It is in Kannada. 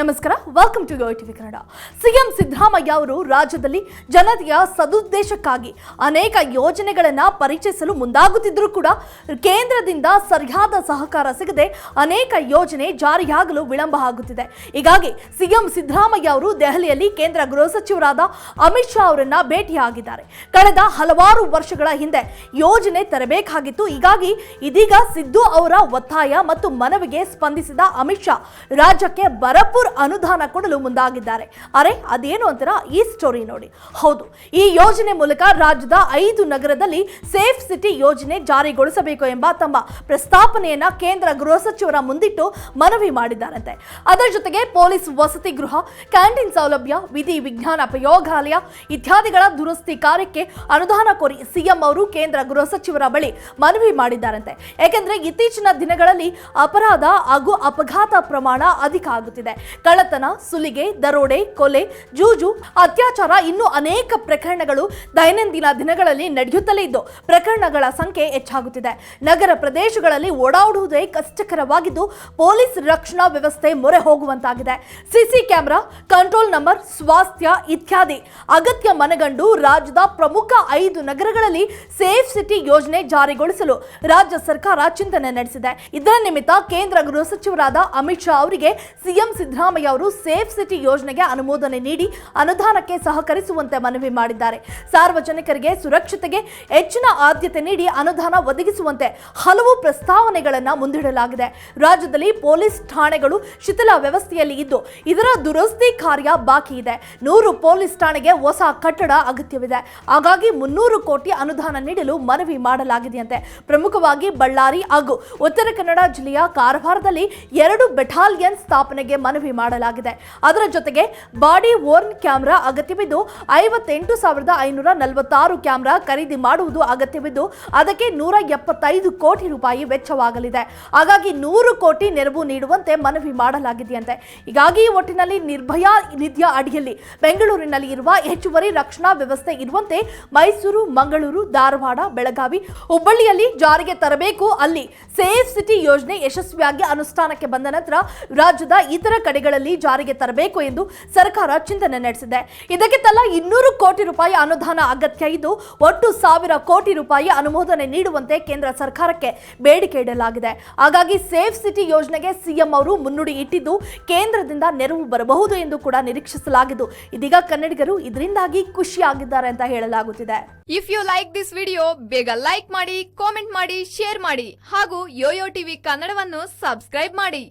ನಮಸ್ಕಾರ welcome to TV Kannada CM Siddaramaiah ಅವರು ರಾಜ್ಯದಲ್ಲಿ ಜನತೆಯ ಸದುದ್ದೇಶಕ್ಕಾಗಿ ಅನೇಕ ಯೋಜನೆಗಳನ್ನು ಪರಿಚಯಿಸಲು ಮುಂದಾಗುತ್ತಿದ್ದರೂ ಕೂಡ ಕೇಂದ್ರದಿಂದ ಸರಿಯಾದ ಸಹಕಾರ ಸಿಗದೆ ಅನೇಕ ಯೋಜನೆ ಜಾರಿಯಾಗಲು ವಿಳಂಬ ಆಗುತ್ತಿದೆ. ಹೀಗಾಗಿ ಸಿಎಂ ಸಿದ್ದರಾಮಯ್ಯ ಅವರು ದೆಹಲಿಯಲ್ಲಿ ಕೇಂದ್ರ ಗೃಹ ಸಚಿವರಾದ ಅಮಿತ್ ಶಾ ಅವರನ್ನ ಭೇಟಿಯಾಗಿದ್ದಾರೆ. ಕಳೆದ ಹಲವಾರು ವರ್ಷಗಳ ಹಿಂದೆ ಯೋಜನೆ ತರಬೇಕಾಗಿತ್ತು. ಹೀಗಾಗಿ ಇದೀಗ ಸಿದ್ದು ಅವರ ಒತ್ತಾಯ ಮತ್ತು ಮನವಿಗೆ ಸ್ಪಂದಿಸಿದ ಅಮಿತ್ ಶಾ ರಾಜ್ಯಕ್ಕೆ ಭರಪೂರ್ ಅನುದಾನ ಕೊಡಲು ಮುಂದಾಗಿದ್ದಾರೆ. ಅರೆ, ಅದೇನು ಅಂತಾರ? ಈ ಸ್ಟೋರಿ ನೋಡಿ. ಹೌದು, ಈ ಯೋಜನೆ ಮೂಲಕ ರಾಜ್ಯದ ಐದು ನಗರದಲ್ಲಿ ಸೇಫ್ ಸಿಟಿ ಯೋಜನೆ ಜಾರಿಗೊಳಿಸಬೇಕು ಎಂಬ ತಮ್ಮ ಪ್ರಸ್ತಾಪನೆಯನ್ನ ಕೇಂದ್ರ ಗೃಹ ಸಚಿವರ ಮುಂದಿಟ್ಟು ಮನವಿ ಮಾಡಿದ್ದಾರಂತೆ. ಅದರ ಜೊತೆಗೆ ಪೊಲೀಸ್ ವಸತಿ ಗೃಹ, ಕ್ಯಾಂಟೀನ್ ಸೌಲಭ್ಯ, ವಿಧಿ ವಿಜ್ಞಾನ ಪ್ರಯೋಗಾಲಯ ಇತ್ಯಾದಿಗಳ ದುರಸ್ತಿ ಕಾರ್ಯಕ್ಕೆ ಅನುದಾನ ಕೋರಿ ಸಿಎಂ ಅವರು ಕೇಂದ್ರ ಗೃಹ ಸಚಿವರ ಬಳಿ ಮನವಿ ಮಾಡಿದ್ದಾರಂತೆ. ಯಾಕೆಂದ್ರೆ ಇತ್ತೀಚಿನ ದಿನಗಳಲ್ಲಿ ಅಪರಾಧ ಹಾಗೂ ಅಪಘಾತ ಪ್ರಮಾಣ ಅಧಿಕ ಆಗುತ್ತಿದೆ. ಕಳ್ಳತನ, ಸುಲಿಗೆ, ದರೋಡೆ, ಕೊಲೆ, ಜೂಜು, ಅತ್ಯಾಚಾರ ಇನ್ನೂ ಅನೇಕ ಪ್ರಕರಣಗಳು ದೈನಂದಿನ ದಿನಗಳಲ್ಲಿ ನಡೆಯುತ್ತಲೇ ಇದ್ದು ಪ್ರಕರಣಗಳ ಸಂಖ್ಯೆ ಹೆಚ್ಚಾಗುತ್ತಿದೆ. ನಗರ ಪ್ರದೇಶಗಳಲ್ಲಿ ಓಡಾಡುವುದೇ ಕಷ್ಟಕರವಾಗಿದ್ದು ಪೊಲೀಸ್ ರಕ್ಷಣಾ ವ್ಯವಸ್ಥೆ ಮೊರೆ ಹೋಗುವಂತಾಗಿದೆ. ಸಿಸಿ ಕ್ಯಾಮೆರಾ, ಕಂಟ್ರೋಲ್ ನಂಬರ್, ಸ್ವಾಸ್ಥ್ಯ ಇತ್ಯಾದಿ. ಅಗತ್ಯ ಮನಗಂಡು ರಾಜ್ಯದ ಪ್ರಮುಖ ಐದು ನಗರಗಳಲ್ಲಿ ಸೇಫ್ ಸಿಟಿ ಯೋಜನೆ ಜಾರಿಗೊಳಿಸಲು ರಾಜ್ಯ ಸರ್ಕಾರ ಚಿಂತನೆ ನಡೆಸಿದೆ. ಇದರ ನಿಮಿತ್ತ ಕೇಂದ್ರ ಗೃಹ ಸಚಿವರಾದ ಅಮಿತ್ ಶಾ ಅವರಿಗೆ ಸಿಎಂ ಸಿದ್ದರಾಮಯ್ಯ ಅವರು ಸೇಫ್ ಸಿಟಿ ಯೋಜನೆಗೆ ಅನುಮೋದನೆ ನೀಡಿ ಅನುದಾನಕ್ಕೆ ಸಹಕರಿಸುವಂತೆ ಮನವಿ ಮಾಡಿದ್ದಾರೆ. ಸಾರ್ವಜನಿಕರಿಗೆ ಸುರಕ್ಷತೆಗೆ ಹೆಚ್ಚಿನ ಆದ್ಯತೆ ನೀಡಿ ಅನುದಾನ ಒದಗಿಸುವಂತೆ ಹಲವು ಪ್ರಸ್ತಾವನೆಗಳನ್ನು ಮುಂದಿಡಲಾಗಿದೆ. ರಾಜ್ಯದಲ್ಲಿ ಪೊಲೀಸ್ ಠಾಣೆಗಳು ಶಿಥಿಲ ವ್ಯವಸ್ಥೆಯಲ್ಲಿ ಇದ್ದು, ಇದರ ದುರಸ್ತಿ ಕಾರ್ಯ ಬಾಕಿ ಇದೆ. ನೂರು ಪೊಲೀಸ್ ಠಾಣೆಗೆ ಹೊಸ ಕಟ್ಟಡ ಅಗತ್ಯವಿದೆ. ಹಾಗಾಗಿ ಮುನ್ನೂರು ಕೋಟಿ ಅನುದಾನ ನೀಡಲು ಮನವಿ ಮಾಡಲಾಗಿದೆಯಂತೆ. ಪ್ರಮುಖವಾಗಿ ಬಳ್ಳಾರಿ ಹಾಗೂ ಉತ್ತರ ಕನ್ನಡ ಜಿಲ್ಲೆಯ ಕಾರವಾರದಲ್ಲಿ ಎರಡು ಬೆಟಾಲಿಯನ್ ಸ್ಥಾಪನೆಗೆ ಮನವಿ ಮಾಡಲಾಗಿದೆ. ಅದರ ಜೊತೆಗೆ ಬಾಡಿ ವೋರ್ನ್ ಕ್ಯಾಮೆರಾ ಅಗತ್ಯವಿದ್ದು ಐವತ್ತೆಂಟು ಸಾವಿರದ ಐನೂರ ನಲವತ್ತಾರು ಕ್ಯಾಮೆರಾ ಖರೀದಿ ಮಾಡುವುದು ಅಗತ್ಯವಿದ್ದು ಅದಕ್ಕೆ ನೂರ ಎಪ್ಪತ್ತೈದು ಕೋಟಿ ರೂಪಾಯಿ ವೆಚ್ಚವಾಗಲಿದೆ. ಹಾಗಾಗಿ ನೂರು ಕೋಟಿ ನೆರವು ನೀಡುವಂತೆ ಮನವಿ ಮಾಡಲಾಗಿದೆಯಂತೆ. ಹೀಗಾಗಿ ಒಟ್ಟಿನಲ್ಲಿ ನಿರ್ಭಯಾ ನಿಧಿಯ ಅಡಿಯಲ್ಲಿ ಬೆಂಗಳೂರಿನಲ್ಲಿ ಇರುವ ಹೆಚ್ಚುವರಿ ರಕ್ಷಣಾ ವ್ಯವಸ್ಥೆ ಇರುವಂತೆ ಮೈಸೂರು, ಮಂಗಳೂರು, ಧಾರವಾಡ, ಬೆಳಗಾವಿ, ಹುಬ್ಬಳ್ಳಿಯಲ್ಲಿ ಜಾರಿಗೆ ತರಬೇಕು. ಅಲ್ಲಿ ಸೇಫ್ ಸಿಟಿ ಯೋಜನೆ ಯಶಸ್ವಿಯಾಗಿ ಅನುಷ್ಠಾನಕ್ಕೆ ಬಂದ ನಂತರ ರಾಜ್ಯದ ಇತರ ಕಡೆಗಳಲ್ಲಿ ಜಾರಿಗೆ ತರಬೇಕು ಎಂದು ಸರ್ಕಾರ ಚಿಂತನೆ ನಡೆಸಿದೆ. ಇದಕ್ಕೆ ತಲಾ ಇನ್ನೂರು ಕೋಟಿ ರೂಪಾಯಿ ಅನುದಾನ ಅಗತ್ಯ. ಇದ್ದು ಒಟ್ಟು ಸಾವಿರ ಕೋಟಿ ರೂಪಾಯಿ ಅನುಮೋದನೆ ನೀಡುವಂತೆ ಕೇಂದ್ರ ಸರ್ಕಾರಕ್ಕೆ ಬೇಡಿಕೆ ಇಡಲಾಗಿದೆ. ಹಾಗಾಗಿ ಸೇಫ್ ಸಿಟಿ ಯೋಜನೆಗೆ ಸಿಎಂ ಅವರು ಮುನ್ನುಡಿ ಇಟ್ಟಿದ್ದು ಕೇಂದ್ರದಿಂದ ನೆರವು ಬರಬಹುದು ಎಂದು ಕೂಡ ನಿರೀಕ್ಷಿಸಲಾಗಿದ್ದು, ಇದೀಗ ಕನ್ನಡಿಗರು ಇದರಿಂದಾಗಿ ಖುಷಿಯಾಗಿದ್ದಾರೆ ಅಂತ ಹೇಳಲಾಗುತ್ತಿದೆ. If you like this video ಬೇಗ ಲೈಕ್ ಮಾಡಿ ಕಾಮೆಂಟ್ ಮಾಡಿ ಶೇರ್ ಮಾಡಿ ಹಾಗೂ ಯೋಯೋ ಟಿವಿ ಕನ್ನಡವನ್ನು ಸಬ್ಸ್ಕ್ರೈಬ್ ಮಾಡಿ.